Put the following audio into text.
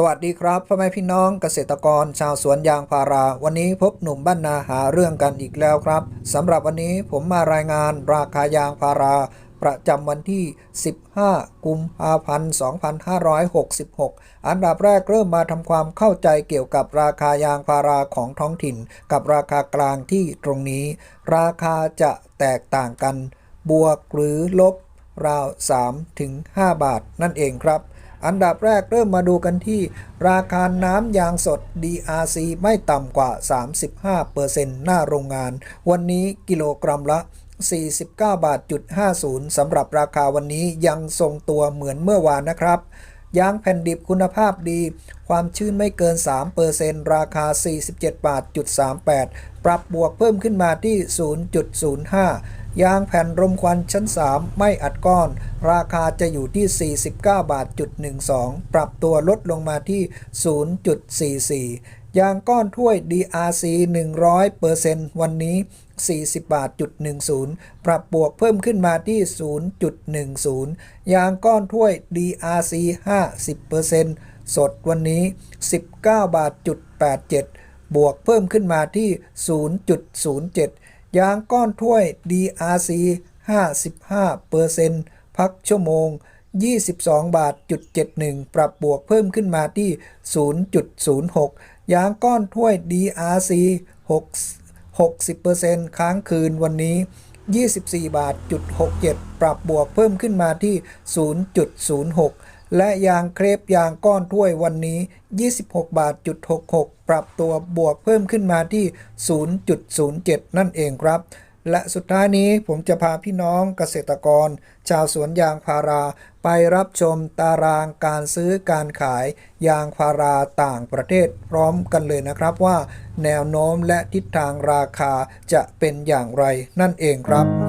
สวัสดีครับพ่อแม่พี่น้องเกษตรกรชาวสวนยางพารา วันนี้พบหนุ่มบ้านนาหาเรื่องกันอีกแล้วครับสำหรับวันนี้ผมมารายงานราคายางพารา ประจำวันที่ 15 กุมภาพันธ์ 2566 อันดับแรกเริ่มมาทำความเข้าใจเกี่ยวกับราคายางพาราของท้องถิ่น กับราคากลางที่ตรงนี้ ราคาจะแตกต่างกัน บวกหรือลบราว3ถึง5บาทนั่นเองครับ อันดับแรกเริ่มมาดูกันที่ ราคาน้ำยางสด DRC ไม่ต่ำกว่า 35%หน้าโรงงาน วันนี้กิโลกรัมละ 49บาทจุด50สำหรับราคาวันนี้ยังทรงตัวเหมือนเมื่อวานนะครับ ยางแผ่นดิบคุณภาพดี ความชื้นไม่เกิน 3%ราคา 47บาทจุด38 ปรับบวกเพิ่มขึ้นมาที่ 0.05 ยางแผ่นรมควันชั้น 3 ไม่อัดก้อน ราคาจะอยู่ที่ 49บาทจุด12 ปรับตัวลดลงมาที่ 0.44 ยางก้อนถ้วย DRC 100%วันนี้ 40บาทจุด10 ปรับบวกเพิ่มขึ้นมาที่ 0.10 ยางก้อนถ้วย DRC 50%สดวันนี้ 19บาทจุด87 บวกเพิ่มขึ้นมาที่ 0.07 ยางก้อนถ้วย DRC 55%พักชั่วโมง22บาทจุด71 ปรับบวกเพิ่มขึ้นมาที่ 0.06 ยางก้อนถ้วย DRC 6 60%ค้างคืนวันนี้ 24 บาทจุด67 ปรับบวกเพิ่มขึ้นมาที่ 0.06 และยางเครปยางก้อนถ้วยวันนี้ 26 บาทจุด66 ปรับตัวบวกเพิ่มขึ้นมาที่ 0.07 นั่นเองครับ และสุดท้ายนี้ผมจะพาพี่น้องเกษตรกร ชาวสวนยางพารา ไปรับชมตารางการซื้อการขายยางพาราต่างประเทศพร้อมกันเลยนะครับว่า แนวโน้มและทิศทางราคาจะเป็นอย่างไรนั่นเองครับ